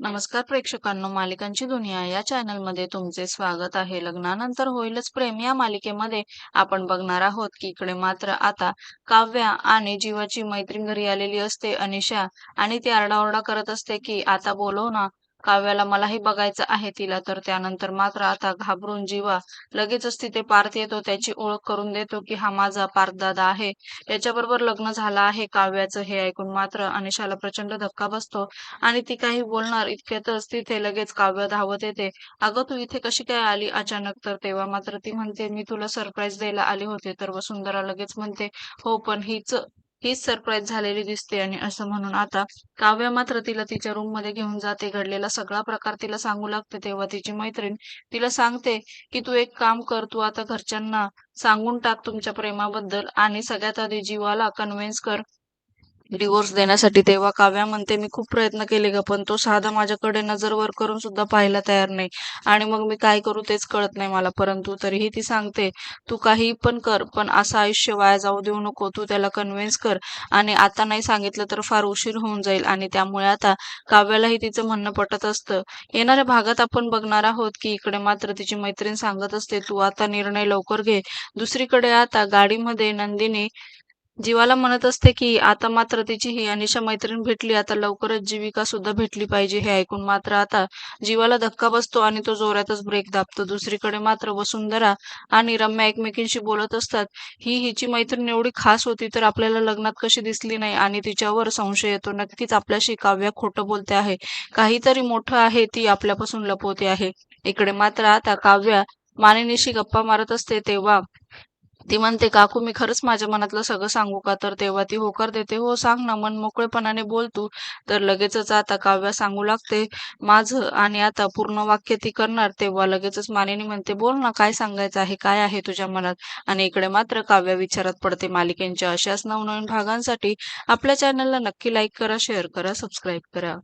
नमस्कार प्रेक्षकांनो मालिकांची दुनिया या चॅनलमध्ये तुमचे स्वागत आहे. लग्नानंतर होईलच प्रेम या मालिकेमध्ये आपण बघणार आहोत की इकडे मात्र आता काव्या आणि जीवाची मैत्रीण घरी आलेली असते. अनिशा आणि ती आरडाओरडा करत असते की आता बोलव ना काव्याला मलाही बघायचं आहे तिला तर त्यानंतर मात्र आता घाबरून जीवा. लगेचच तिथे पार्थ येतो त्याची ओळख करून देतो की हा माझा पार्थ दादा आहे. याच्याबरोबर लग्न झालं आहे काव्याचं हे ऐकून मात्र अनिशाला प्रचंड धक्का बसतो आणि ती काही बोलणार इतक्यातच तिथे लगेच काव्य धावत येते. अगं तू इथे कशी काय आली अचानक? तर तेव्हा मात्र ती म्हणते मी तुला सरप्राईज द्यायला आले होते. तर वसुंधरा लगेच म्हणते हो पण हीच हीच सरप्राईज झालेली दिसते आणि असं म्हणून आता काव्य मात्र तिला तिच्या रूममध्ये घेऊन जाते. घडलेला सगळा प्रकार तिला सांगू लागते. तेव्हा तिची मैत्रीण तिला सांगते की तू एक काम कर. तू आता घरच्यांना सांगून टाक तुमच्या प्रेमाबद्दल आणि सगळ्यात आधी जीवाला कन्व्हिन्स कर डिवोर्स देण्यासाठी तेव्हा काव्या म्हणते मी खूप प्रयत्न केले ग पण तो साधा माझ्याकडे नजर वर करून सुद्धा पाहायला तयार नाही. आणि मग मी काय करू तेच कळत नाही मला. परंतु तरीही ती सांगते तू काही पण कर पण असं आयुष्य वाया जाऊ देऊ नको. तू त्याला कन्व्हिन्स कर. आणि आता नाही सांगितलं तर फार उशीर होऊन जाईल. आणि त्यामुळे आता काव्यालाही तिचं म्हणणं पटत असतं. येणाऱ्या भागात आपण बघणार आहोत की इकडे मात्र तिची मैत्रीण सांगत असते तू आता निर्णय लवकर घे. दुसरीकडे आता गाडीमध्ये नंदिनी जीवाला म्हणत असते की आता मात्र तिची ही अनिशा मैत्रीण भेटली आता लवकरच जीविका सुद्धा भेटली पाहिजे हे ऐकून मात्र आता जीवाला धक्का बसतो आणि तो जोरातच ब्रेक दाबतो. दुसरीकडे मात्र वसुंधरा आणि रम्या एकमेकींशी बोलत असतात ही हिची मैत्रीण एवढी खास होती तर आपल्याला लग्नात कशी दिसली नाही आणि तिच्यावर संशय येतो. नक्कीच आपल्याशी काव्या खोटं बोलते आहे. काहीतरी मोठं आहे ती आपल्यापासून लपवते आहे. इकडे मात्र आता काव्या मानिनीशी गप्पा मारत असते तेव्हा ती म्हणते काकू मी खरंच माझ्या मनातलं सगळं सांगू का? तर तेव्हा ती होकार देते. हो सांग ना मन मोकळेपणाने बोल तू. तर लगेचच आता काव्या सांगू लागते. माझं आणि आता पूर्ण वाक्य ती करणार. तेव्हा लगेचच मानिनी म्हणते बोल ना काय सांगायचं आहे? काय आहे तुझ्या मनात? आणि इकडे मात्र काव्य विचारात पडते. मालिकेंच्या अशाच नवनवीन भागांसाठी आपल्या चॅनलला नक्की लाईक करा शेअर करा सबस्क्राईब करा.